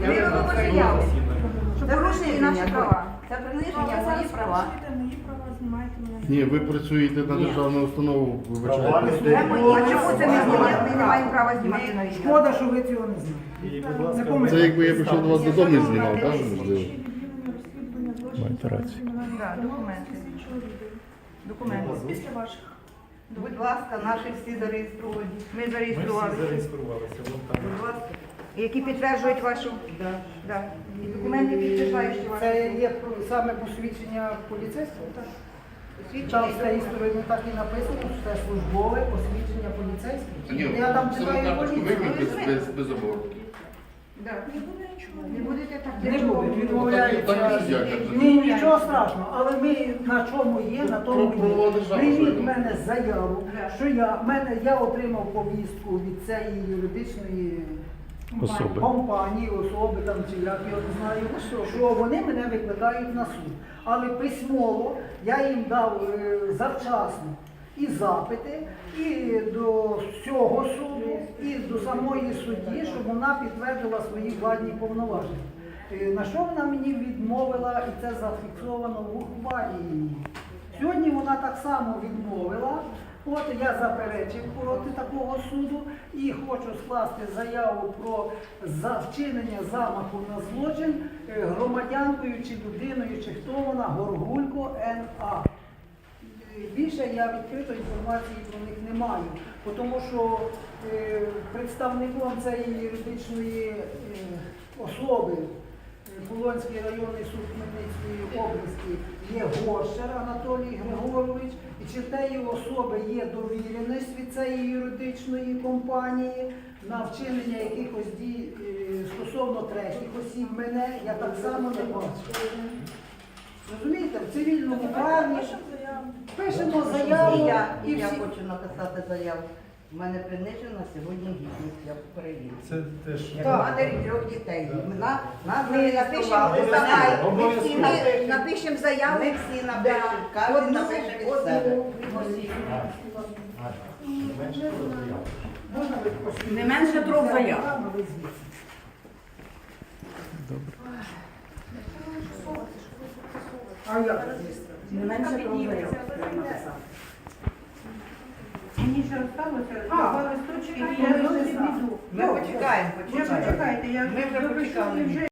Ми робимо заяву. Що порушені наші права. Це Ну, приниження мої права. мої права, знімаєте мене. Ні, ви працюєте на державну установу, вибачайте. Це мої. А чому це ми знімаємо? Ми не маємо права знімати на відео. Шкода, що ви цього не знаєте. Це якби я прийшов до вас додому і знімав, так? Можливо. Маєте рацію. документи. Документи. Після ваших. Будь ласка, наші всі зареєстровані. Ми Ми всі зареєструвалися. Будь ласка. Які підтверджують вашу Да. да. і документи підтверджуючи вашу. Це є саме посвідчення поліцейського. так? Там з цієї сторони так і написано, що це службове посвідчення поліцейського. Я там читаю поліцію. без, без, без. Да. Не будете так. Не буде, Так, відмовляється. так, як же. Ні, нічого страшного, але ми на чому є, на тому Про- є. Прийміть в мене заяву, Да. що я, в мене, я отримав повістку від цієї юридичної Особи. компанії, особи там чи як я не знаю, що вони мене викликають на суд. Але письмово я їм дав е, завчасно і запити, і до всього суду, і до самої судді, щоб вона підтвердила свої владні повноваження. Е, На що вона мені відмовила, і це зафіксовано в ухвалі. Сьогодні вона так само відмовила. От я заперечив проти такого суду і хочу скласти заяву про вчинення замаху на злочин е, громадянкою чи людиною, чи хто вона, Горгулько Н.А. Е, Більше я відкритої інформації про них не маю, тому що е, представником цієї юридичної особи Полонський районний суд Хмельницької області є Горщер Анатолій Григорович, і чи в тієї особи є довіреність від цієї юридичної компанії на вчинення якихось дій е, стосовно третіх осіб мене, я так само не бачу. Розумієте, в цивільному праві пишемо І заяву я, і і я всі. хочу написати заяву. У мене принижена сьогодні гідність, я перевірю. Це теж. Як матері трьох дітей. Нас, нас Ми напишемо зареєстрували. заяву. Ми всі напишемо. напишемо заяву. Ми всі напишемо. Кожен напише від себе. Не менше трьох заяв. А як? Не менше трьох заяв. треба написати. Мені ще осталося А, два листочки, і я зовсім вже йду. Ми почекаємо, почекаємо. почекайте, я Ми вже почекали.